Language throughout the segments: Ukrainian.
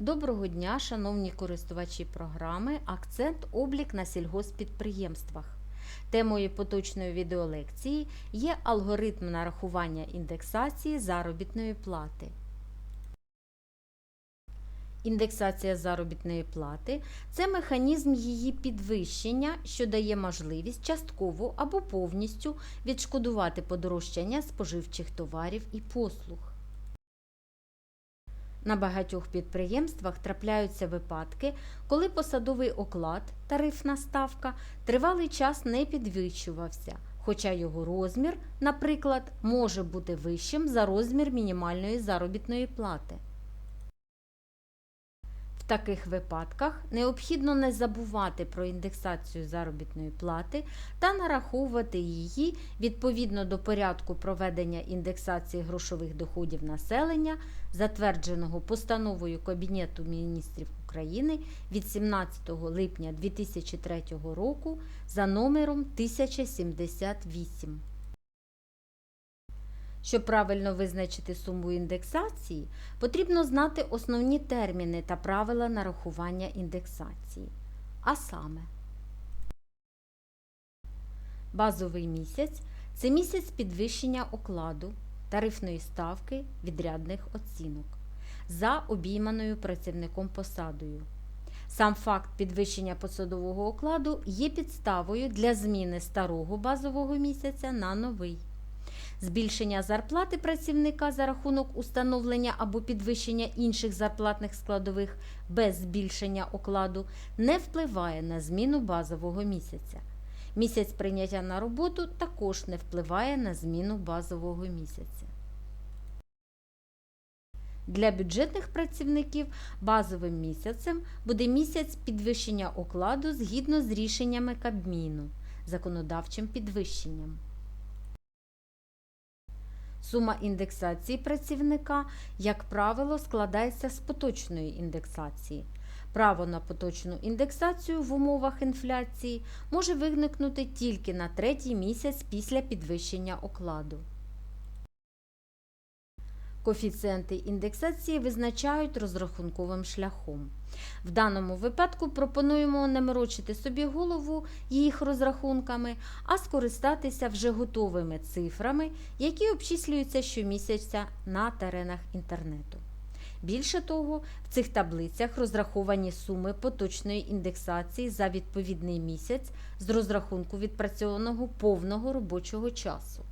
Доброго дня, шановні користувачі програми Акцент облік на сільгосппідприємствах. Темою поточної відеолекції є алгоритм нарахування індексації заробітної плати. Індексація заробітної плати це механізм її підвищення, що дає можливість частково або повністю відшкодувати подорожчання споживчих товарів і послуг. На багатьох підприємствах трапляються випадки, коли посадовий оклад, тарифна ставка, тривалий час не підвищувався, хоча його розмір, наприклад, може бути вищим за розмір мінімальної заробітної плати. Таких випадках необхідно не забувати про індексацію заробітної плати та нараховувати її відповідно до порядку проведення індексації грошових доходів населення, затвердженого постановою Кабінету міністрів України від 17 липня 2003 року за номером 1078. Щоб правильно визначити суму індексації, потрібно знати основні терміни та правила нарахування індексації. А саме, базовий місяць це місяць підвищення окладу, тарифної ставки відрядних оцінок за обійманою працівником посадою. Сам факт підвищення посадового окладу є підставою для зміни старого базового місяця на новий. Збільшення зарплати працівника за рахунок установлення або підвищення інших зарплатних складових без збільшення окладу не впливає на зміну базового місяця. Місяць прийняття на роботу також не впливає на зміну базового місяця. Для бюджетних працівників базовим місяцем буде місяць підвищення окладу згідно з рішеннями Кабміну, законодавчим підвищенням. Сума індексації працівника, як правило, складається з поточної індексації. Право на поточну індексацію в умовах інфляції може виникнути тільки на третій місяць після підвищення окладу. Коефіцієнти індексації визначають розрахунковим шляхом. В даному випадку пропонуємо не морочити собі голову їх розрахунками, а скористатися вже готовими цифрами, які обчислюються щомісяця на теренах інтернету. Більше того, в цих таблицях розраховані суми поточної індексації за відповідний місяць з розрахунку відпрацьованого повного робочого часу.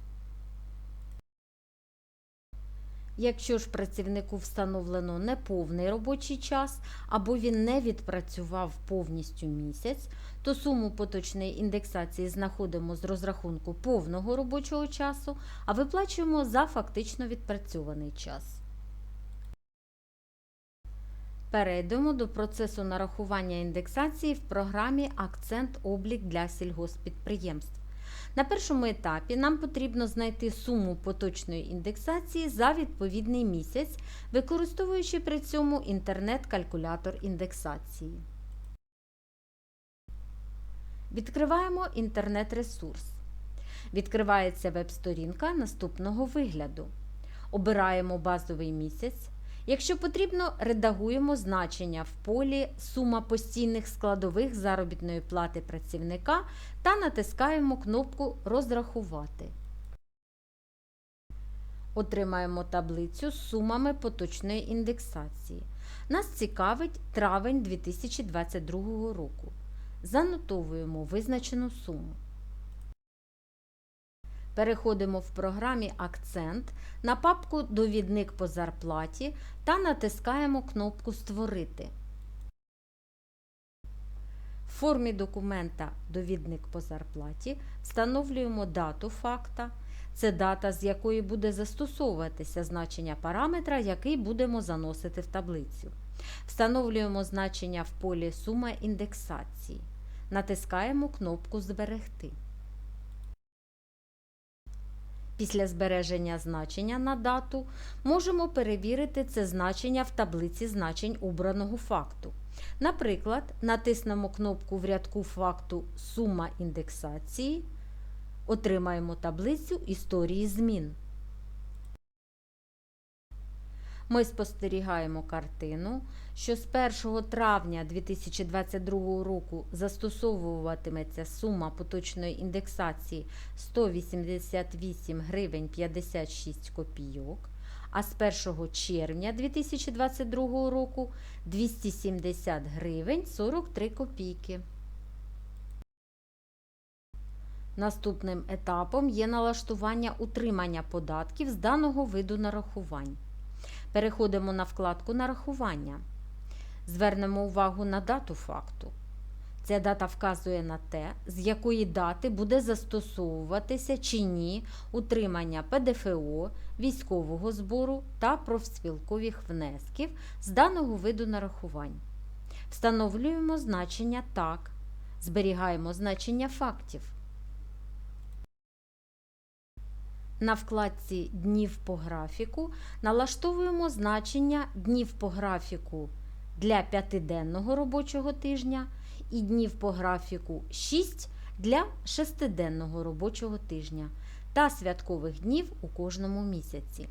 Якщо ж працівнику встановлено неповний робочий час або він не відпрацював повністю місяць, то суму поточної індексації знаходимо з розрахунку повного робочого часу, а виплачуємо за фактично відпрацьований час. Перейдемо до процесу нарахування індексації в програмі Акцент облік для сільгосппідприємств. На першому етапі нам потрібно знайти суму поточної індексації за відповідний місяць, використовуючи при цьому інтернет-калькулятор індексації. Відкриваємо інтернет-ресурс. Відкривається веб-сторінка наступного вигляду. Обираємо базовий місяць. Якщо потрібно, редагуємо значення в полі Сума постійних складових заробітної плати працівника та натискаємо кнопку Розрахувати. Отримаємо таблицю з сумами поточної індексації. Нас цікавить травень 2022 року. Занотовуємо визначену суму. Переходимо в програмі Акцент на папку Довідник по зарплаті та натискаємо кнопку Створити. В формі документа Довідник по зарплаті встановлюємо дату факта. Це дата, з якої буде застосовуватися значення параметра, який будемо заносити в таблицю. Встановлюємо значення в полі Сума індексації. Натискаємо кнопку Зберегти. Після збереження значення на дату можемо перевірити це значення в таблиці значень обраного факту. Наприклад, натиснемо кнопку в рядку факту Сума індексації, отримаємо таблицю історії змін. Ми спостерігаємо картину, що з 1 травня 2022 року застосовуватиметься сума поточної індексації 188 гривень 56 копійок, а з 1 червня 2022 року 270 гривень 43 копійки. Наступним етапом є налаштування утримання податків з даного виду нарахувань. Переходимо на вкладку Нарахування. Звернемо увагу на дату факту. Ця дата вказує на те, з якої дати буде застосовуватися чи ні утримання ПДФО, військового збору та профспілкових внесків з даного виду нарахувань. Встановлюємо значення так, зберігаємо значення фактів. На вкладці Днів по графіку налаштовуємо значення днів по графіку для п'ятиденного робочого тижня і днів по графіку 6 для шестиденного робочого тижня та святкових днів у кожному місяці.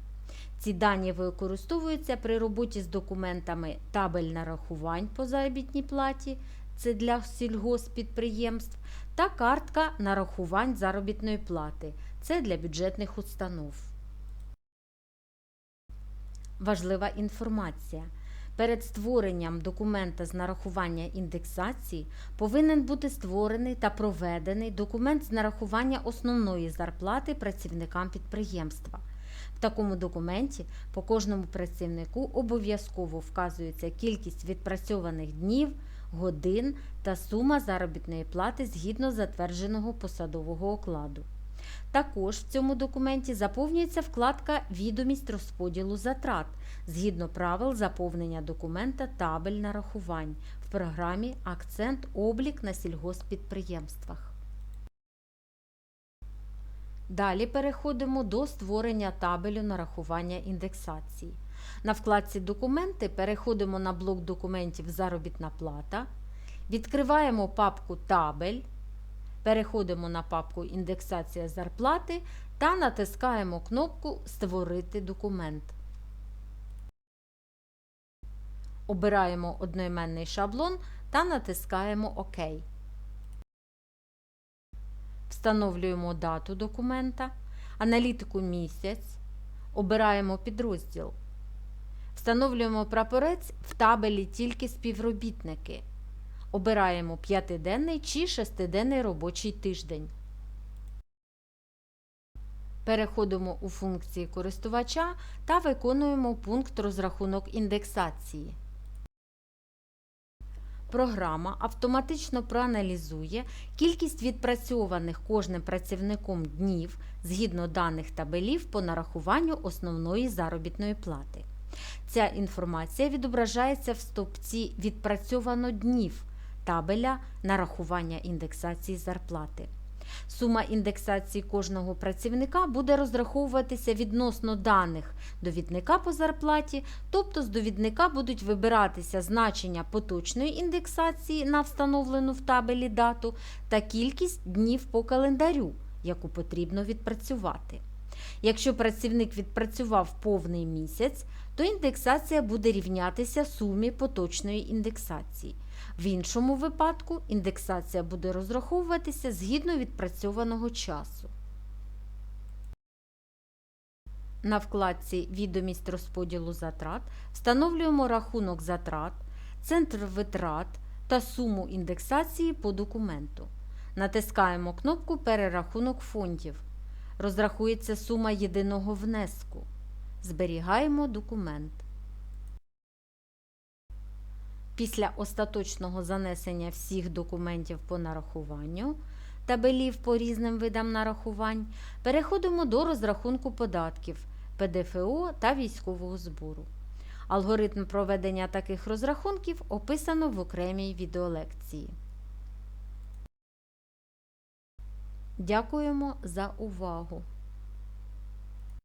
Ці дані використовуються при роботі з документами табель нарахувань по заробітній платі, це для сільгоспідприємств, та картка нарахувань заробітної плати, це для бюджетних установ. Важлива інформація. Перед створенням документа з нарахування індексації повинен бути створений та проведений документ з нарахування основної зарплати працівникам підприємства. В такому документі по кожному працівнику обов'язково вказується кількість відпрацьованих днів, годин та сума заробітної плати згідно затвердженого посадового окладу. Також в цьому документі заповнюється вкладка Відомість розподілу затрат згідно правил заповнення документа табель нарахувань в програмі Акцент облік на сільгоспідприємствах. Далі переходимо до створення табелю нарахування індексації. На вкладці Документи переходимо на блок документів Заробітна плата, відкриваємо папку Табель, переходимо на папку Індексація зарплати та натискаємо кнопку Створити документ. Обираємо одноіменний шаблон та натискаємо ОК. Встановлюємо дату документа, аналітику місяць, обираємо підрозділ. Встановлюємо прапорець в табелі тільки співробітники. Обираємо п'ятиденний чи шестиденний робочий тиждень. Переходимо у функції користувача та виконуємо пункт розрахунок індексації. Програма автоматично проаналізує кількість відпрацьованих кожним працівником днів згідно даних табелів по нарахуванню основної заробітної плати. Ця інформація відображається в стовпці Відпрацьовано днів табеля нарахування індексації зарплати. Сума індексації кожного працівника буде розраховуватися відносно даних довідника по зарплаті, тобто з довідника будуть вибиратися значення поточної індексації на встановлену в табелі дату та кількість днів по календарю, яку потрібно відпрацювати. Якщо працівник відпрацював повний місяць, то індексація буде рівнятися сумі поточної індексації. В іншому випадку індексація буде розраховуватися згідно відпрацьованого часу. На вкладці Відомість розподілу затрат встановлюємо рахунок затрат, центр витрат та суму індексації по документу. Натискаємо кнопку Перерахунок фондів. Розрахується сума єдиного внеску. Зберігаємо документ. Після остаточного занесення всіх документів по нарахуванню табелів по різним видам нарахувань переходимо до розрахунку податків ПДФО та військового збору. Алгоритм проведення таких розрахунків описано в окремій відеолекції. Дякуємо за увагу!